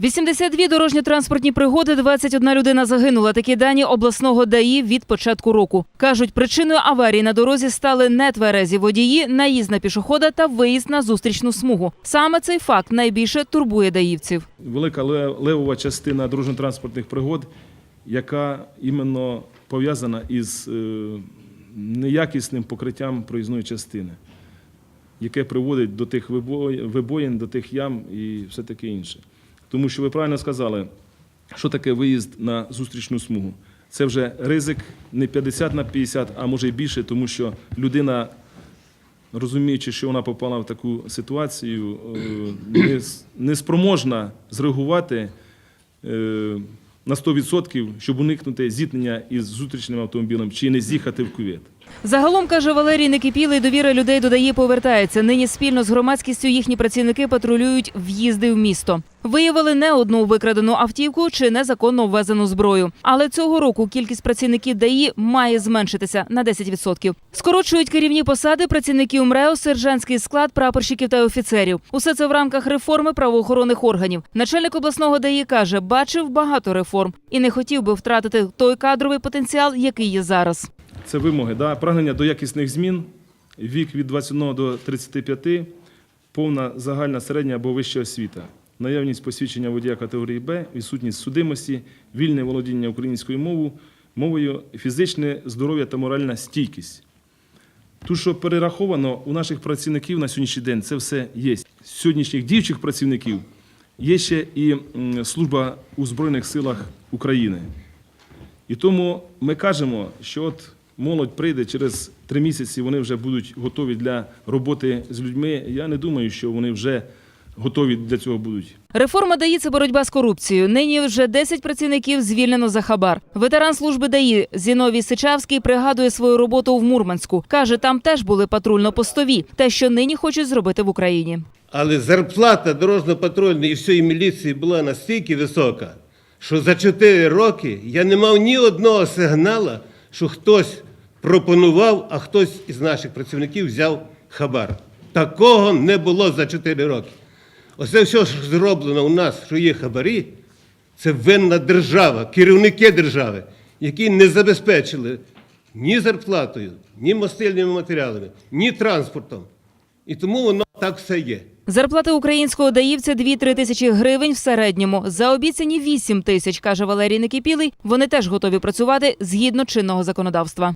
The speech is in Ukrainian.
82 дорожньо-транспортні пригоди, 21 людина загинула. Такі дані обласного ДАІ від початку року. Кажуть, причиною аварії на дорозі стали нетверезі водії, наїзд на пішохода та виїзд на зустрічну смугу. Саме цей факт найбільше турбує даївців. велика левова частина дорожньо-транспортних пригод, яка іменно пов'язана із е, неякісним покриттям проїзної частини, яке приводить до тих вибоїн, до тих ям і все таке інше. Тому що ви правильно сказали, що таке виїзд на зустрічну смугу. Це вже ризик не 50 на 50, а може й більше, тому що людина розуміючи, що вона попала в таку ситуацію, е, не, спроможна зреагувати е, на 100%, щоб уникнути зіткнення із зустрічним автомобілем чи не з'їхати в кювет. Загалом каже Валерій Некипілий, довіра людей до ДАІ повертається. Нині спільно з громадськістю їхні працівники патрулюють в'їзди в місто. Виявили не одну викрадену автівку чи незаконно ввезену зброю. Але цього року кількість працівників ДАІ має зменшитися на 10%. Скорочують керівні посади працівників МРЕО, сержантський склад, прапорщиків та офіцерів. Усе це в рамках реформи правоохоронних органів. Начальник обласного ДАІ каже, бачив багато реформ і не хотів би втратити той кадровий потенціал, який є зараз. Це вимоги, да? прагнення до якісних змін, вік від 21 до 35, повна загальна середня або вища освіта, наявність посвідчення водія категорії Б, відсутність судимості, вільне володіння українською мовою, мовою, фізичне здоров'я та моральна стійкість. Тут, що перераховано у наших працівників на сьогоднішній день, це все є. З сьогоднішніх діючих працівників є ще і служба у Збройних силах України. І тому ми кажемо, що от молодь прийде через три місяці, вони вже будуть готові для роботи з людьми. Я не думаю, що вони вже готові для цього будуть. Реформа ДАІ – це боротьба з корупцією. Нині вже 10 працівників звільнено за хабар. Ветеран служби ДАІ Зіновій Сичавський пригадує свою роботу в Мурманську. Каже, там теж були патрульно-постові. Те, що нині хочуть зробити в Україні. Але зарплата дорожньо-патрульної і всієї міліції була настільки висока, що за 4 роки я не мав ні одного сигнала, що хтось пропонував, а хтось із наших працівників взяв хабар. Такого не було за 4 роки. Оце все, що зроблено у нас, що є хабарі, це винна держава, керівники держави, які не забезпечили ні зарплатою, ні мастильними матеріалами, ні транспортом. І тому воно так все є. Зарплата українського даївця 2-3 тисячі гривень в середньому. За обіцяні 8 тисяч, каже Валерій Некипілий, вони теж готові працювати згідно чинного законодавства.